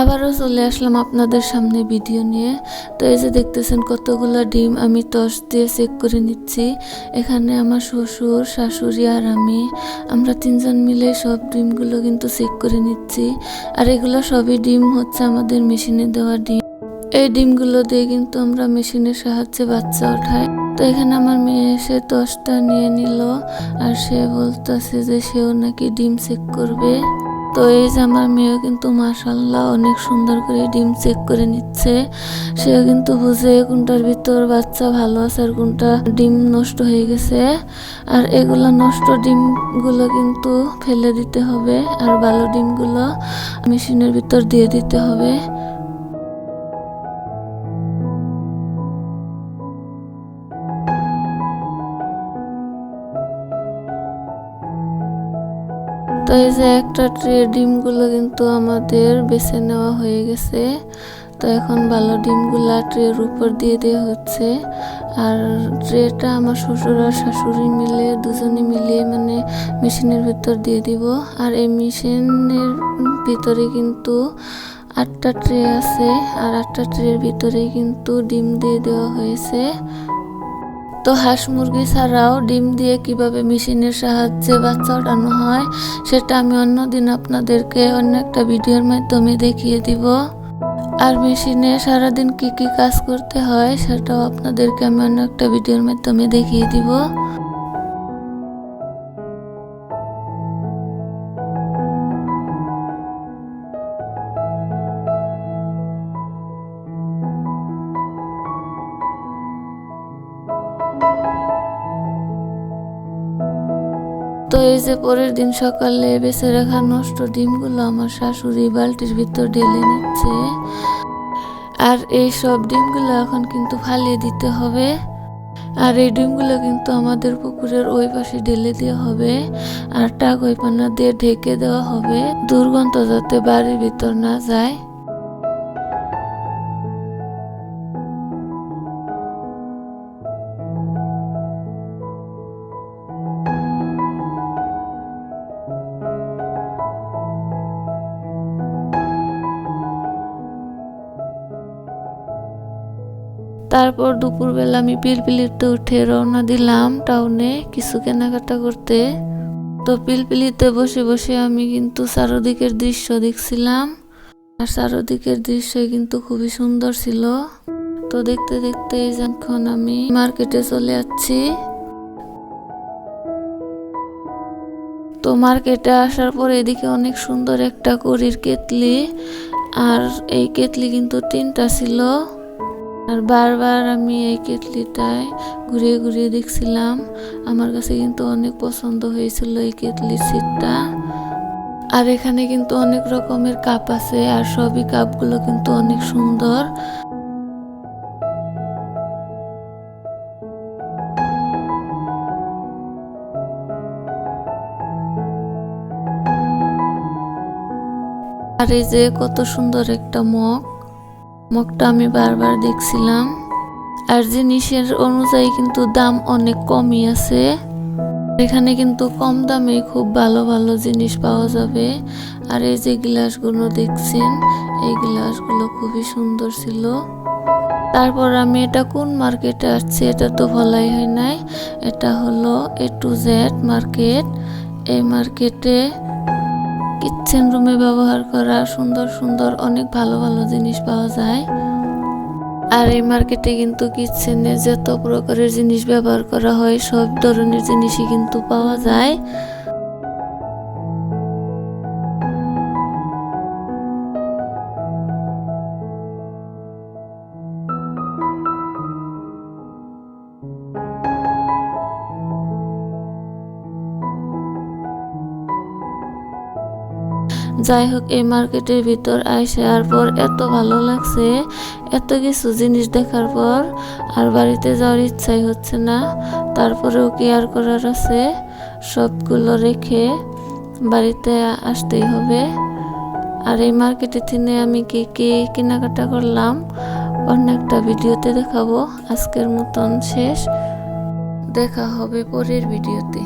আবারও চলে আসলাম আপনাদের সামনে ভিডিও নিয়ে। তো এই যে দেখতেছেন কতগুলো ডিম আমি টস দিয়ে চেক করে নিচ্ছি। এখানে আমার শ্বশুর, শাশুড়ি আর আমি, আমরা তিনজন মিলে সব ডিমগুলো কিন্তু চেক করে নিচ্ছি। আর এগুলো সবই ডিম হচ্ছে আমাদের মেশিনে দেওয়া ডিম। এই ডিমগুলো দিয়ে কিন্তু আমরা মেশিনের সাহায্যে বাচ্চা ওঠাই। তো এখানে আমার মেয়ে এসে টসটা নিয়ে নিল, আর সে বলতেছে যে সেও নাকি ডিম চেক করবে। তো এই যে আমার মেয়েও কিন্তু মাসাল্লাহ অনেক সুন্দর করে ডিম চেক করে নিচ্ছে। সেও কিন্তু বুঝে কোনটার ভিতর বাচ্চা ভালো আছে আর কোনটা ডিম নষ্ট হয়ে গেছে। আর এগুলো নষ্ট ডিমগুলো কিন্তু ফেলে দিতে হবে আর ভালো ডিমগুলো মেশিনের ভিতর দিয়ে দিতে হবে। এই যে একটা ট্রে, ডিমগুলো কিন্তু আমাদের বেছে নেওয়া হয়ে গেছে। তো এখন ভালো ডিমগুলা ট্রের উপর দিয়ে দেওয়া হচ্ছে। আর ট্রেটা আমার শ্বশুর আর শাশুড়ি মিলে, দুজনে মিলিয়ে মানে মেশিনের ভিতর দিয়ে দিব। আর এই মেশিনের ভিতরে কিন্তু আটটা ট্রে আছে। আর আটটা ট্রের ভিতরে কিন্তু ডিম দিয়ে দেওয়া হয়েছে। তো হাঁস মুরগি ছাড়াও ডিম দিয়ে কীভাবে মেশিনের সাহায্যে বাচ্চা ওঠানো হয়, সেটা আমি অন্যদিন আপনাদেরকে অন্য একটা ভিডিওর মাধ্যমে দেখিয়ে দিব। আর মেশিনে সারাদিন কি কি কাজ করতে হয়, সেটাও আপনাদেরকে আমি অন্য একটা ভিডিওর মাধ্যমে দেখিয়ে দিব। তো এই যে পরের দিন সকালে বেঁচে রাখা নষ্ট ডিমগুলো আমার শাশুড়ি বালতির ভিতর ঢেলে নিচ্ছে। আর এই সব ডিমগুলো এখন কিন্তু ফালিয়ে দিতে হবে। আর এই ডিমগুলো কিন্তু আমাদের পুকুরের ওই পাশে ঢেলে দেওয়া হবে। আর টাক ওই পানা দিয়ে ঢেকে দেওয়া হবে। দুর্গন্ধ যাতে বাড়ির ভিতর না যায়। তারপর দুপুরবেলা আমি পিলপিলিতে উঠে রওনা দিলাম টাউনে কিছু কেনাকাটা করতে। তো পিলপিলিতে বসে বসে আমি কিন্তু চারোদিকের দৃশ্য দেখছিলাম। আর চারোদিকের দৃশ্য কিন্তু খুবই সুন্দর ছিল। তো দেখতে দেখতে যখন আমি মার্কেটে চলে যাচ্ছি, তো মার্কেটে আসার পর এদিকে অনেক সুন্দর একটা করির কেতলি আর এই কেতলি কিন্তু তিনটা ছিল। আর বারবার আমি এই কেটলিটায় ঘুরিয়ে ঘুরিয়ে দেখছিলাম। আমার কাছে কিন্তু অনেক পছন্দ হয়েছিল এই কেটলির সিটটা আর এখানে কিন্তু অনেক রকমের কাপ আছে আর সবই কাপগুলো কিন্তু অনেক সুন্দর। আর এই যে কত সুন্দর একটা মগ। মগটা আমি বারবার দেখছিলাম। আর জিনিসের অনুযায়ী কিন্তু দাম অনেক কমই আছে। এখানে কিন্তু কম দামে খুব ভালো ভালো জিনিস পাওয়া যাবে। আর এই যে গ্লাসগুলো দেখছেন, এই গ্লাসগুলো খুবই সুন্দর ছিল। তারপর আমি এটা কোন মার্কেটে আসছি এটা তো বলাই হয় নাই। এটা হলো এ টু জেড মার্কেট। এই মার্কেটে কিচেন রুমে ব্যবহার করা সুন্দর সুন্দর অনেক ভালো ভালো জিনিস পাওয়া যায়। আর এই মার্কেটে কিন্তু কিচেনে যত প্রকারের জিনিস ব্যবহার করা হয়, সব ধরনের জিনিসই কিন্তু পাওয়া যায়। যাই হোক এই মার্কেটের ভিতর আসার পর এত ভালো লাগছে, এত কিছু জিনিস দেখার পর আর বাড়িতে যাওয়ার ইচ্ছাই হচ্ছে না। তারপরেও কেয়ার করার আছে, সবগুলো রেখে বাড়িতে আসতেই হবে। আর এই মার্কেটে থেকে আমি কি কি কেনাকাটা করলাম, অন্য একটা ভিডিওতে দেখাবো। আজকের মতন শেষ। দেখা হবে পরের ভিডিওতে।